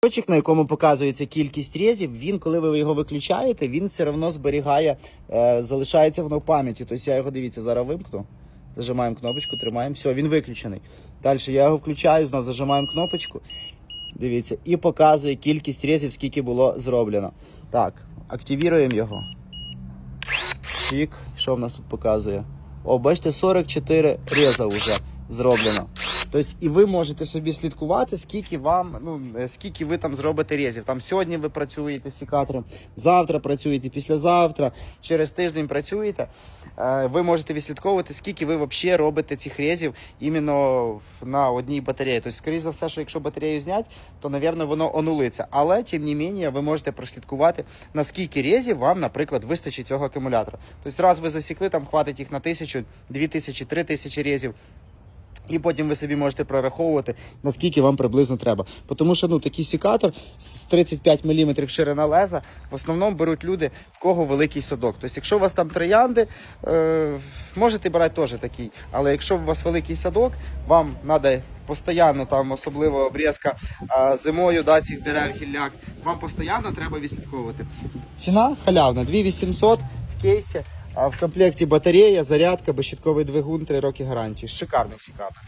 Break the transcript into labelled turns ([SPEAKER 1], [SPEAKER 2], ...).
[SPEAKER 1] Точок, на якому показується кількість різів, він, коли ви його виключаєте, він все одно зберігає, е, залишається воно в пам'яті. Тобто я його дивіться, зараз вимкну. Зажимаємо кнопочку, тримаємо. Все, він виключений. Далі я його включаю, знову зажимаємо кнопочку. Дивіться, і показує кількість різів, скільки було зроблено. Так, активіруємо його. Чик. Що в нас тут показує? О, бачите, 44 різа вже зроблено. Тобто, і ви можете собі слідкувати, скільки вам, ну е, скільки ви там зробите різів. Там сьогодні ви працюєте з секатором, завтра працюєте, післязавтра, через тиждень працюєте. Е, Ви можете відслідковувати, скільки ви взагалі робите цих різів іменно на одній батареї. Тобто, скоріше за все, що якщо батарею зняти, то, напевно, воно онулиться. Але, тим не менше, ви можете прослідкувати, наскільки різів вам, наприклад, вистачить цього акумулятора. Тобто, раз ви засікли, там хватить їх на тисячу, дві тисячі, три тисячі різів. І потім ви собі можете прораховувати, наскільки вам приблизно треба. Тому що ну, такий секатор з 35 мм ширина леза в основному беруть люди, в кого великий садок. Тобто, якщо у вас там троянди, е, можете брати теж такий. Але якщо у вас великий садок, вам треба постійно, там, особливо обрізка е, зимою да, цих дерев гілляк, вам постійно треба відслідковувати. Ціна халявна 2800 в кейсі. А в комплекті батарея, зарядка, безщитковий двигун, 3 роки гарантії. Шикарний секатор.